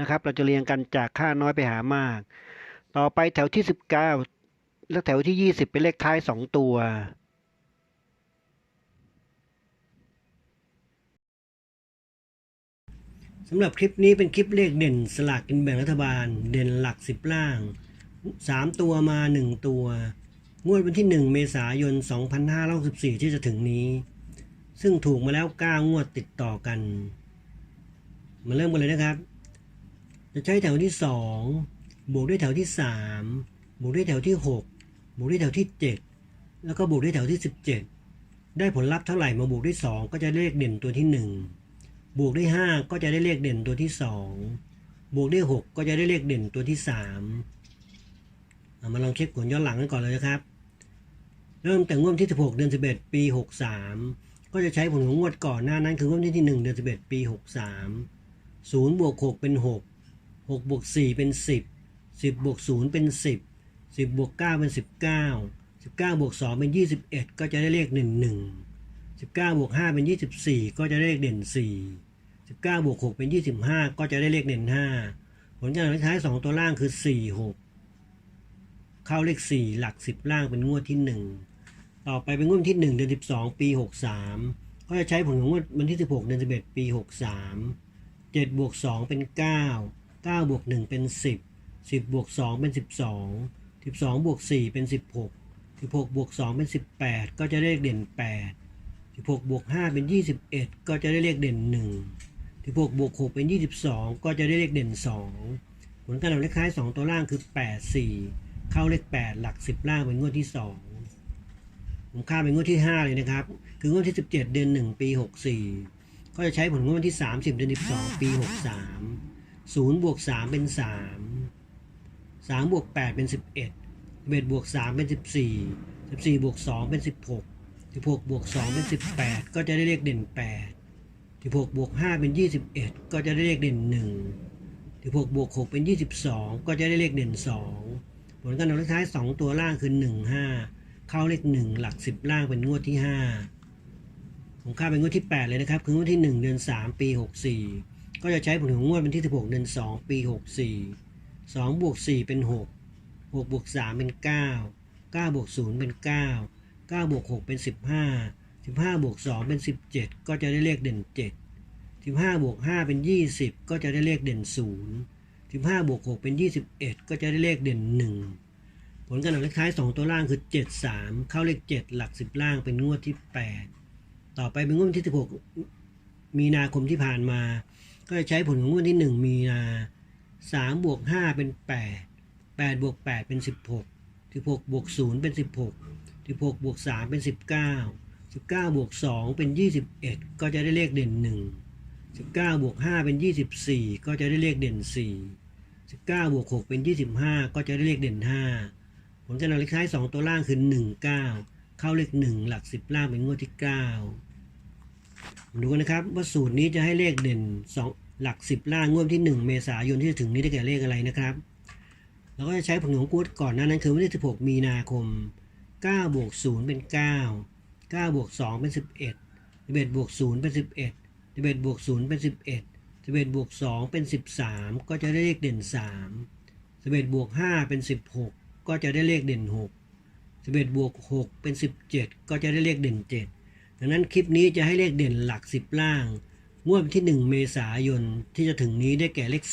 นะครับ เราจะเรียงกันจากค่าน้อยไปหามาก ต่อไปแถวที่ 19 และแถวที่ 20 เป็นเลขท้าย 2 ตัว สำหรับคลิปนี้เป็นคลิปเลขเด่นสลากกินแบ่งรัฐบาล เด่นหลัก 10 ล่าง 3 ตัวมา 1 ตัว งวดวันที่ 1 เมษายน 2564 ที่จะถึงนี้ ซึ่งถูกมาแล้ว 9 งวดติดต่อกัน มาเริ่มกันเลยนะครับ จะใช้แถวที่ 2 บวกด้วยแถวที่ 3 บวกด้วยแถวที่ 6 บวกด้วยแถวที่ 7 แล้วก็บวกด้วยแถวที่ 17 ได้ผลลัพธ์เท่าไหร่มาบวกด้วย 2 ก็จะเลขเด่นตัวที่ 1 บวกด้วย 5 ก็จะได้เลขเด่นตัวที่ 2 บวกด้วย 6 ก็จะได้เลขเด่นตัวที่ 3เอามาลองเช็คผลย้อนหลังกันก่อนเลยนะครับ เริ่มแต่งวดที่ 16 เดือน 11 ปี 63 ก็จะใช้ผลของงวดก่อนหน้านั้นคืองวดที่ 1 เดือน 11 ปี 63 0บวก6เป็น 6 6บวก4เป็น 10 10บวก0เป็น 10 10บวก9เป็น 19 19บวก2เป็น 21 ก็จะได้เลข 11 19บวก5เป็น 24 ก็จะได้เลขเด่น 4 19บวก6เป็น 25 ก็จะได้เลขเด่น 5 ผลการเลขท้าย 2 ตัวล่างคือ 4 6 เข้าเลข 4 หลัก 10 ล่างเป็นงวดที่ 1 ต่อไปเป็นงวดที่ 1 เดือน 12 ปี 63 ก็จะใช้ผลของงวดวันที่ 16 เดือน 11 ปี 63 7บวก2เป็น 9 9บวก1เป็น 10 10บวก2เป็น 12 12บวก4เป็น 16 16บวก2เป็น 18 ก็จะได้เลขเด่น 8 16บวก5เป็น 21 ก็จะได้เลขเด่น 1 16บวก6เป็น 22 ก็จะได้เลขเด่น 2 ผลการออกเลขท้าย 2 ตัวล่างคือ 8 4 เข้าเลข 8 หลัก 10 ล่างเป็นงวดที่ 2 ผมข้ามเป็นงวดที่ 5 เลยนะครับ คืองวดที่ 17 เดือน 1 ปี 64 ก็จะใช้ผลงวดวันที่ 30 เดือน 12 ปี 63 0บวก3เป็น 3 3บวก8เป็น 11 11บวก3เป็น 14 14บวก2เป็น 16 16บวก2เป็น 18 ก็จะได้เลขเด่น 8 16บวก5เป็น 21 ก็จะได้เลขเด่น 1 16บวก6เป็น 22 ก็จะได้เลขเด่น 2 ผลการออกเลขท้าย 2 ตัวล่างคือ 1 5 เข้าเลข 1 หลัก 10 ล่างเป็นงวดที่ 5 ผมข้าเป็นงวดที่ 8 เลยนะครับ คืองวดที่ 1 เดือน 3 ปี 64 ก็จะใช้ผลของงวดวันที่ 16 เดือน 2 ปี 64 2บวก4เป็น 6 6บวก3เป็น 9 9บวก0เป็น 9 9บวก6เป็น 15 15บวก2เป็น 17 ก็จะได้เลขเด่น 7 15บวก5เป็น 20 ก็จะได้เลขเด่น 0 15บวก6เป็น 21 ก็จะได้เลขเด่น 1 ผลการออกเลขท้าย 2 ตัวล่างคือ 7 3 เข้าเลข 7 หลัก 10 ล่างเป็นงวดที่ 8 ต่อไปเป็นงวดที่ 16 มีนาคมที่ผ่านมา ก็จะใช้ผลของงวดที่1มีนา3บวก5เป็น8 8บวก8เป็น16 16บวก0เป็น16 16บวก3เป็น19 19บวก2เป็น21ก็จะได้เลขเด่น1 19บวก5เป็น24ก็จะได้เลขเด่น4 19บวก6เป็น25ก็จะได้เลขเด่น5ผลการออกเลขท้าย2ตัวล่างคือ1 9เข้าเลข1หลัก10ล่างเป็นงวดที่9 ดูกันนะครับว่าสูตรนี้จะให้เลขเด่นสองหลักสิบล่างงวดวันที่ 1 เมษายนที่จะถึงนี้ได้แก่เลขอะไรนะครับเราก็จะใช้ผลของกูดก่อนหน้านั้นคือวันที่ 16 มีนาคม9บวก0เป็น 9 9บวก2เป็น 11 11บวก0เป็น 11 11บวก0เป็น 11 11บวก2เป็น 13 ก็จะได้เลขเด่น 3 11บวก5เป็น 16 ก็จะได้เลขเด่น 6 11บวก6เป็น 17 ก็จะได้เลขเด่น 7 ดังนั้นคลิปนี้จะให้เลขเด่นหลัก 10 ล่าง งวดวันที่ 1 เมษายนที่จะถึงนี้ได้แก่เลข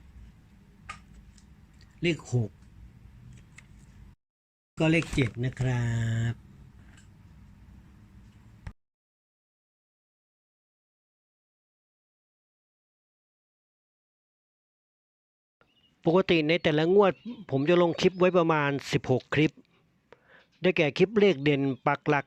3 เลข 6 ก็เลข 7 นะครับปกติในแต่ละงวดผมจะลงคลิปไว้ประมาณ 16 คลิป ได้แก่คลิปเลขเด่นปักหลัก